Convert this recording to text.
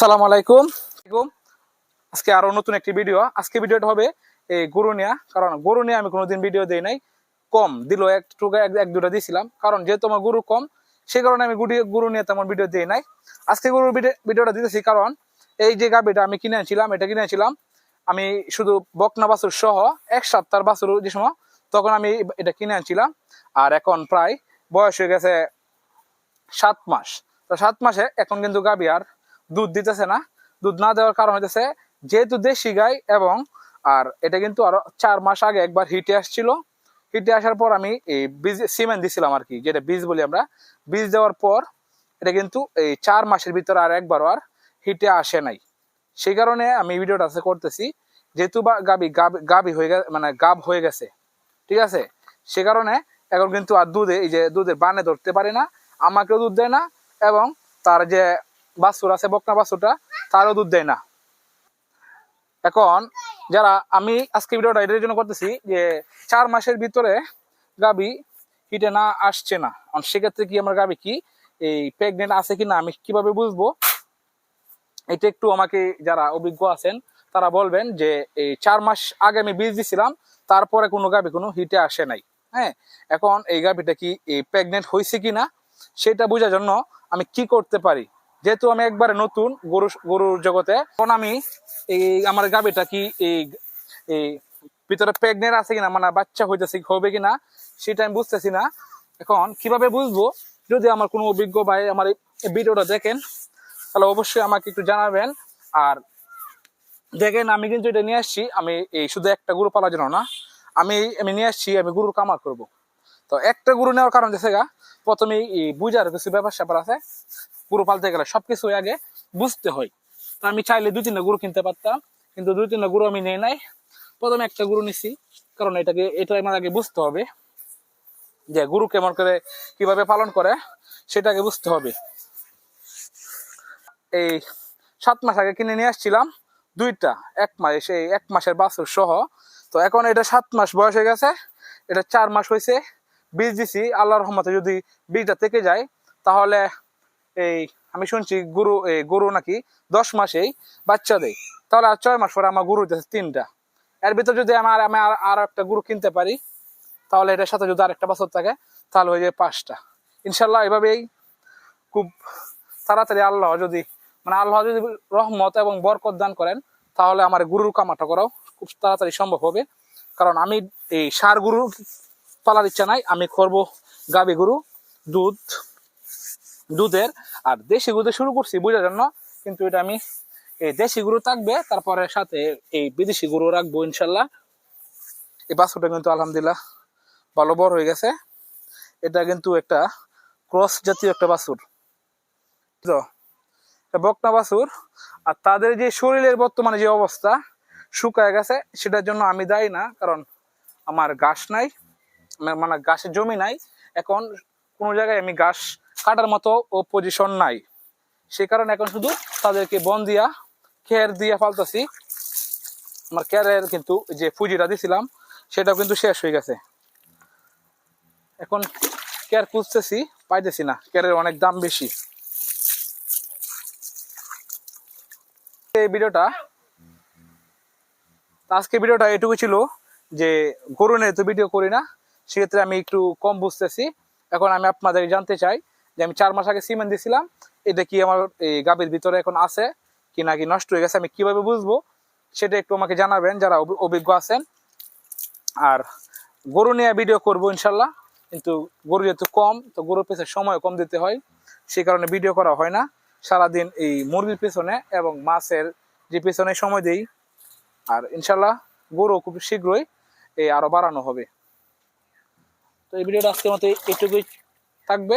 আসসালামু আলাইকুম। আজকে আরও নতুন একটি ভিডিও আজকে ভিডিওটা হবে এই গরু নিয়ে। কারণ গরু নিয়ে আমি কোনোদিন ভিডিও দেই নাই। কম, দিল একটু এক দুটা দিয়েছিলাম কারণ যেহেতু আমার গরু কম সেই কারণে আমি গরু নিয়ে তেমন ভিডিও দিই নাই। আজকে গরুর ভিডিও- ভিডিওটা দিতেছি কারণ এই যে গাবিটা আমি কিনে আনছিলাম, এটা কিনে আনছিলাম। আমি শুধু বকনা বাছুর সহ এক সপ্তাহ বাছুর যে সময়, তখন আমি এটা কিনে আনছিলাম। আর এখন প্রায় বয়স হয়ে গেছে সাত মাস। তো সাত মাসে এখন কিন্তু গাবি আর দুধ দিতেছে না। দুধ না দেওয়ার কারণ হইতেছে যেহেতু দেশি গাই এবং আর এটা কিন্তু আরও চার মাস আগে একবার হিটে আসছিল। হিটে আসার পর আমি এই বীজ, সিমেন্ট দিছিলাম আর কি, যেটা বীজ বলি আমরা। বীজ দেওয়ার পর এটা কিন্তু এই চার মাসের ভিতরে আর একবারও আর হিটে আসে নাই। সেই কারণে আমি ভিডিওটা করতেছি। যেহেতু বা গাবি- গাবি হয়ে গেছে মানে গাব হয়ে গেছে, ঠিক আছে? সে কারণে এখন কিন্তু আর দুধে, এই যে দুধের বানে ধরতে পারে না, আমাকেও দুধ দেয় না এবং তার যে বাছুর আছে, বকনা বাছুরটা, তারও দুধ দেয় না। এখন যারা আমি আজকে ভিডিওটা এটার জন্য করতেছি যে চার মাসের ভিতরে গাবি হিটে না, আসছে না। সেক্ষেত্রে কি আমার গাবি কি, এই প্রেগনেন্ট আছে কি না আমি কীভাবে বুঝব? এটা একটু আমাকে যারা অভিজ্ঞ আছেন, তারা বলবেন যে এই চার মাস আগে আমি বীজ দিছিলাম, তারপরে কোনো গাবি কোনো হিটে আসে নাই। হ্যাঁ এখন এই গাবিটা কি প্রেগনেন্ট হয়েছে কি না সেটা বোঝার জন্য আমি কি করতে পারি? যেহেতু আমি একবারে নতুন গরু, গরুর জগতে এখন আমি এই আমার গাবিটা কি এই এই ভিতরে প্রেগনেন্ট আছে কিনা মানে বাচ্চা হইতেছে হবে কিনা, সেটা আমি বুঝতেছি না। এখন কীভাবে বুঝব? যদি আমার কোনো অভিজ্ঞ ভাই আমার এই ভিডিওটা দেখেন, তাহলে অবশ্যই আমাকে একটু জানাবেন। আর দেখেন, আমি কিন্তু এটা নিয়ে আসছি, আমি এই শুধু একটা গরু পালার জন্য না, আমি আমি নিয়ে আসছি, আমি গরুর কামার করব। তো একটা গরু নেওয়ার কারণ দেখে গা, প্রথমে বুঝার কিছু ব্যাপার স্যাপার আছে। গরু পালতে গেলে সবকিছু আগে বুঝতে হয়। তো আমি চাইলে দুই তিনটা গরু কিনতে পারতাম, কিন্তু দুই তিনটা গরু আমি নেই নাই। প্রথমে একটা গরু নিছি, কারণ এটাকে, এটা আমার আগে বুঝতে হবে যে গরু কেমন করে কীভাবে পালন করে সেটাকে বুঝতে হবে। এই সাত মাস আগে কিনে নিয়ে আসছিলাম দুইটা, এক মাস সেই এক মাসের বাছুর সহ। তো এখন এটা সাত মাস বয়স হয়ে গেছে, এটা চার মাস হয়েছে। বীজ দিছি আল্লাহ রহমতে যদি বীজটা থেকে যায়, তাহলে এই, আমি শুনছি গরু গরু নাকি দশ মাসেই বাচ্চা দেয়। তাহলে আর ছয় মাস পরে আমার গরু হইতেছে তিনটা। এর ভিতর যদি আমার, আমি আর একটা গরু কিনতে পারি, তাহলে এটার সাথে যদি আরেকটা বছর থাকে, তাহলে হয়ে যায় পাঁচটা। ইনশাল্লাহ এভাবেই খুব তাড়াতাড়ি আল্লাহ যদি মানে আল্লাহ যদি রহমত এবং বরকত দান করেন, তাহলে আমার গুরুর কামাটা করাও খুব তাড়াতাড়ি সম্ভব হবে। কারণ আমি এই সার গরু পালার ইচ্ছা নাই, আমি করব গাবি গরু, দুধ দুধের আর দেশি গরুতে শুরু করছি বুঝার জন্য কিন্তু এটা আমি এই দেশি গরু থাকবে, তারপরে সাথে এই বিদেশি গরু রাখব ইনশাল্লাহ। এই বাছুরটা কিন্তু আলহামদুলিল্লাহ ভালো বড় হয়ে গেছে। এটা কিন্তু একটা ক্রস জাতীয় একটা বাছুর। তো বকনা বাছুর, আর তাদের যে শরীরের বর্তমানে যে অবস্থা, শুকায় গেছে, সেটার জন্য আমি দায়ী না, কারণ আমার ঘাস নাই মানে ঘাসের জমি নাই। এখন কোনো জায়গায় আমি ঘাস কাটার মতো ও পজিশন নাই। সে কারণে এখন শুধু তাদেরকে বন দিয়া খের দিয়া ফালতাছি আমার খেরের কিন্তু যে পুঁজিটা দিছিলাম, সেটাও কিন্তু শেষ হয়ে গেছে। এখন কেয়ার খুঁজতেছি, পাইতেছি না। কেয়ারের অনেক দাম বেশি। এই ভিডিওটা, আজকে ভিডিওটা এটুকু ছিল যে গরু নিয়ে তো ভিডিও করি না, সেক্ষেত্রে আমি একটু কম বুঝতেছি। এখন আমি আপনাদের জানতে চাই যে আমি চার মাস আগে সিমেন্ট দিয়েছিলাম এটা কি আমার এই গাবির ভিতরে এখন আছে কি নাকি নষ্ট হয়ে গেছে, আমি কীভাবে বুঝব? সেটা একটু আমাকে জানাবেন, যারা অভিজ্ঞ আছেন। আর গরু নিয়ে ভিডিও করব ইনশাল্লাহ, কিন্তু গরু যেহেতু কম, তো গরুর পেছনে সময় কম দিতে হয় সেই কারণে ভিডিও করা হয় না। সারাদিন এই মুরগির পেছনে এবং মাছের যে পেছনে সময় দেই, আর ইনশাল্লাহ গরু খুব শীঘ্রই এই আরও বাড়ানো হবে। তো এই ভিডিওটা আজকের মতো এটুকুই থাকবে।